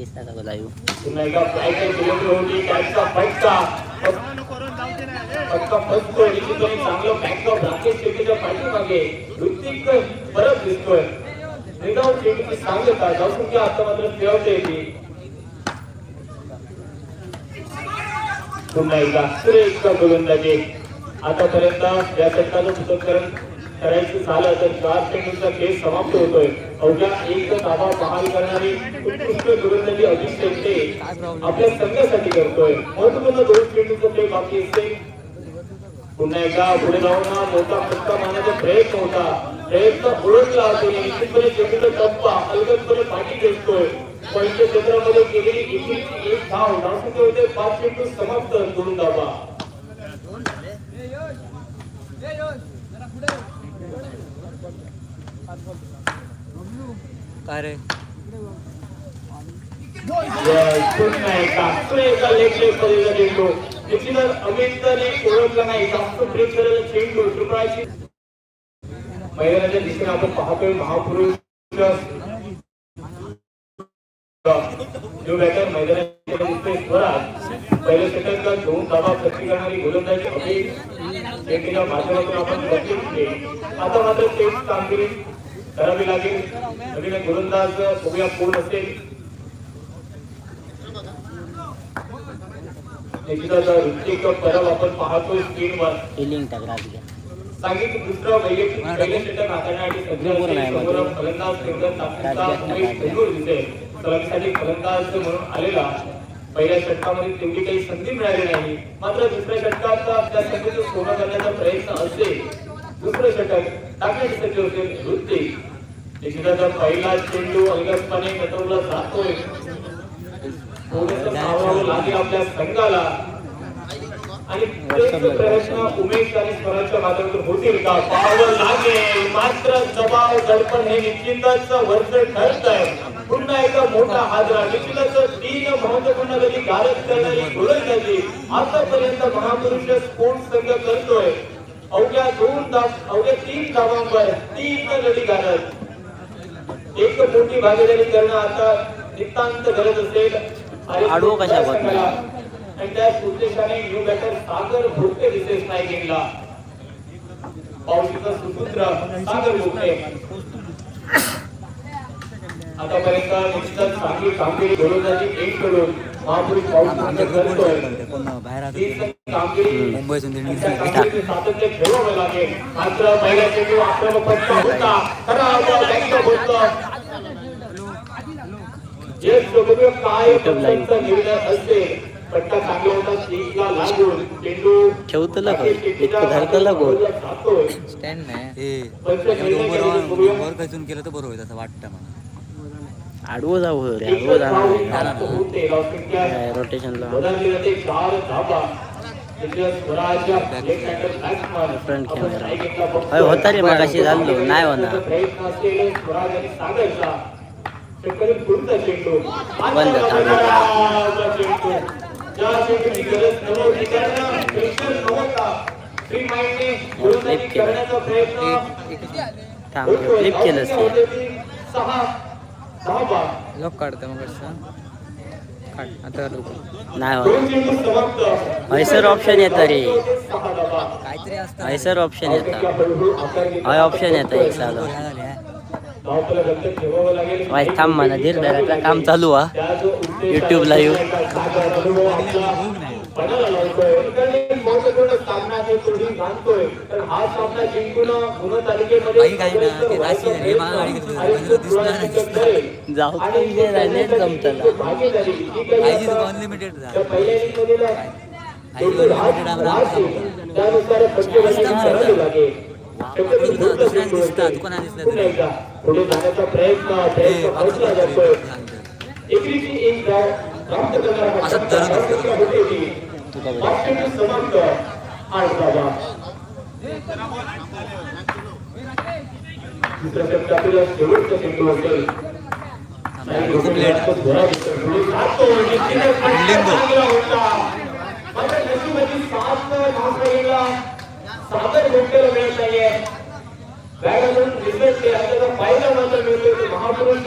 दिसता का लाईव्ह एकदा परत दिसतोय. सांगता जाऊन आता मात्र खेळवता पुन्हा एकदा श्रेष्ठ गोलंदाजी आतापर्यंत या षटकाचं पृथक्करण करायचं झालं तर चार चेंडूचा खेळ समाप्त होतोय. अवघ्या एक धावा बहाल करणारी उत्कृष्ट गोलंदाजी अभिषेक शेट्टे आपल्या संघासाठी करतोय. महत्वपूर्ण दोन चेंडूचा खेळ बाकी असते. पुन्हा एकदा पुढे जाऊन मोठा फटका मारण्याचा प्रयत्न होता. प्रयत्न ओळखला असेल. निश्चितपणे चेंडूचा टप्पा अलगदपणे पाठी खेचतोय पॉईंटच्या क्षेत्रामध्ये केलेली एकेरी एक धाव धावसंख्या होते. पाच चेंडू समाप्त. दोन धावा. काय रे? पुन्हा नाही दिशेने आपण पाहतोय महापुरुष जो बॅटर मैदानाच्या दिसतोय स्वराज पहिल्या षटकात दोन धावा प्रति करणारी गोलंदाजी माध्यमातून आपण आता मात्र तेच कामगिरी करावी लागेल. नवीन गोलंदाज बघूया कोण असेल. निश्चितच ऋतिक परब आपण पाहतोय स्क्रीनवर. फिलिंग टाकला तिला सांगितलं दुसरं वैयक्तिक पहिलं षटक हाताळण्यासाठी सज्ज पूर्ण असेल. फलंदाज सलामीसाठी फलंदाज म्हणून आलेला पहिल्या षटकामध्ये तेवढी काही संधी मिळाली नाही. मात्र दुसऱ्या षटकात संघाचं सोनं करण्याचा प्रयत्न असेल. दुसरं षटक टाकण्याची सज्ज होते ऋतिक निश्चितच पहिला चेंडू अलगदपणे कटवला जातोय थोडंसं आपल्या संघाला आणि प्रयत्न उमेश आणि स्वराजच्या माध्यमातून होतील का पाहावं लागेल मात्र दबाव दडपण हे निश्चितच वर्ष ठरत आहे पुन्हा एका मोठा हादरा निश्चितच तीन महत्त्वपूर्ण गती गारद करणारी गोलंदाजी आतापर्यंत महापुरुष स्पोर्ट्स संघ करतोय. अवघ्या दोन धाव अवघ्या तीन धावांवर तीन गती गारद एक मोठी भागीदारी करणं आता नितांत गरज असेल. आणि आडवं कशा होत नाही? आणि त्याच उद्देशाने न्यू बॅटर सागर भोगते विशेष नायकिंगला पावशीचा सुपुत्र सागर भोगते आतापर्यंत निश्चितच चांगली कामगिरी गोलंदाजी एक कडून महापुरुष मुंबईतून सातत्य ठेवावं लागेल. मात्र आक्रमक होता. जे काय निर्णय चांगला होता स्टिकला लागून. चेंडू ठेवतलं धरतलं गोल. स्टँड नाही. हे. खचून केलं तर बरं होईल असं वाटतं मला. आडवं जाऊ रे आडवं जाणार रोटेशनला घेतला बघतो. अरे होता रे मगाशी झालो नाही होणार. बंद गोलंदाजी Flip केलं. करण्याचा प्रयत्न. थांब. फ्लिप केलं लॉक काढतं मग काढ आता लोक नाही हैसर ऑप्शन येतं रे काहीतरी हैसर ऑप्शन येतं हय ऑप्शन येतं एक साधं. वाईट थांब म्हणा धीर धरायचं काम चालू हा त्या जो उद्देश YouTube ला येऊ. सागर अनुभव आपला पणाला लावतोय. कारण एक महत्त्वपूर्ण सामना आहे तोही घालतोय तर हा सामना जिंकून गुन्हा तालुक्यामध्ये काही काही ना, ते राशी झाली, माघारी घेतली, आणि म्हणजे तो दिसणार पुढारी नाही. करेल. जाऊ नेट जमतला. अनलिमिटेड दुसऱ्या चेंडू दिसतं, असेल. तू कोणा दिसलं हा असं फटका धरून धावसंख्या होते मिळत नाहीये का बरं? पाच चेंडू समाप्त मात्र मिळतोय महापुरुष